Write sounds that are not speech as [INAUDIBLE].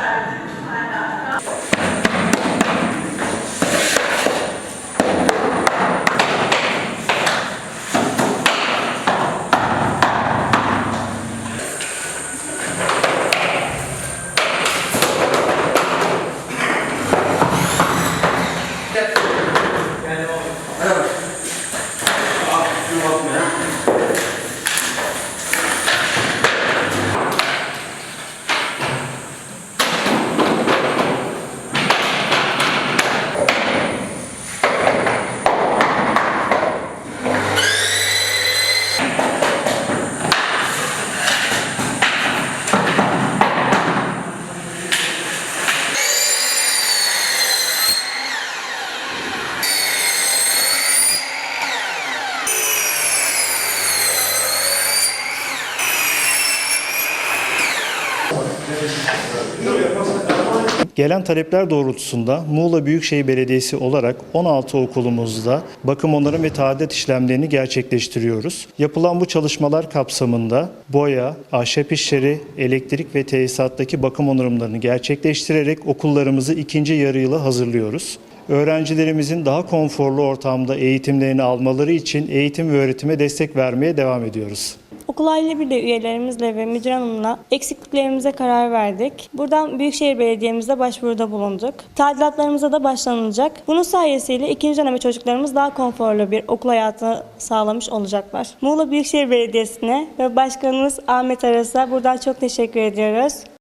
Sabbath. [LAUGHS] Gelen talepler doğrultusunda Muğla Büyükşehir Belediyesi olarak 16 okulumuzda bakım onarım ve tadilat işlemlerini gerçekleştiriyoruz. Yapılan bu çalışmalar kapsamında boya, ahşap işleri, elektrik ve tesisattaki bakım onarımlarını gerçekleştirerek okullarımızı ikinci yarı yıla hazırlıyoruz. Öğrencilerimizin daha konforlu ortamda eğitimlerini almaları için eğitim ve öğretime destek vermeye devam ediyoruz. Okul aile birliği üyelerimizle ve müdür hanımla eksikliklerimize karar verdik. Buradan Büyükşehir Belediye'mize başvuruda bulunduk. Tadilatlarımıza da başlanılacak. Bunun sayesiyle ikinci döneme çocuklarımız daha konforlu bir okul hayatı sağlamış olacaklar. Muğla Büyükşehir Belediyesi'ne ve Başkanımız Ahmet Aras'a buradan çok teşekkür ediyoruz.